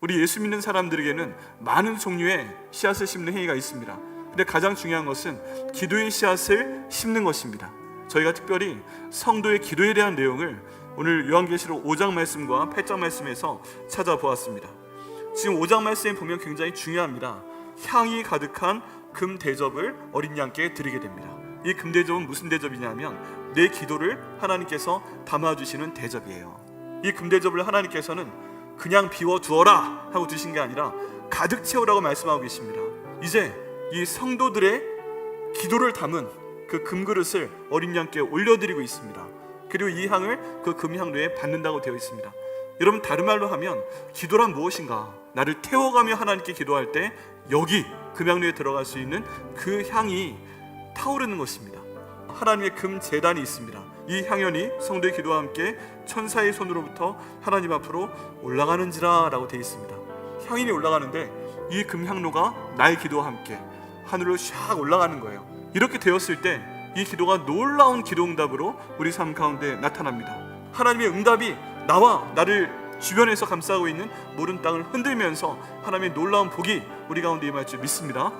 우리 예수 믿는 사람들에게는 많은 종류의 씨앗을 심는 행위가 있습니다. 근데 가장 중요한 것은 기도의 씨앗을 심는 것입니다. 저희가 특별히 성도의 기도에 대한 내용을 오늘 요한계시록 5장 말씀과 8장 말씀에서 찾아보았습니다. 지금 5장 말씀에 보면 굉장히 중요합니다. 향이 가득한 금 대접을 어린 양께 드리게 됩니다. 이 금 대접은 무슨 대접이냐면 내 기도를 하나님께서 담아 주시는 대접이에요. 이 금 대접을 하나님께서는 그냥 비워 두어라 하고 주신 게 아니라 가득 채우라고 말씀하고 계십니다. 이제 이 성도들의 기도를 담은 그 금그릇을 어린 양께 올려드리고 있습니다. 그리고 이 향을 그 금향로에 받는다고 되어 있습니다. 여러분 다른 말로 하면 기도란 무엇인가? 나를 태워가며 하나님께 기도할 때 여기 금향로에 들어갈 수 있는 그 향이 타오르는 것입니다. 하나님의 금 재단이 있습니다. 이 향연이 성도의 기도와 함께 천사의 손으로부터 하나님 앞으로 올라가는지라라고 되어 있습니다. 향인이 올라가는데 이 금향로가 나의 기도와 함께 하늘로 샥 올라가는 거예요. 이렇게 되었을 때 이 기도가 놀라운 기도 응답으로 우리 삶 가운데 나타납니다. 하나님의 응답이 나와 나를 주변에서 감싸고 있는 모른 땅을 흔들면서 하나님의 놀라운 복이 우리 가운데 임할 줄 믿습니다.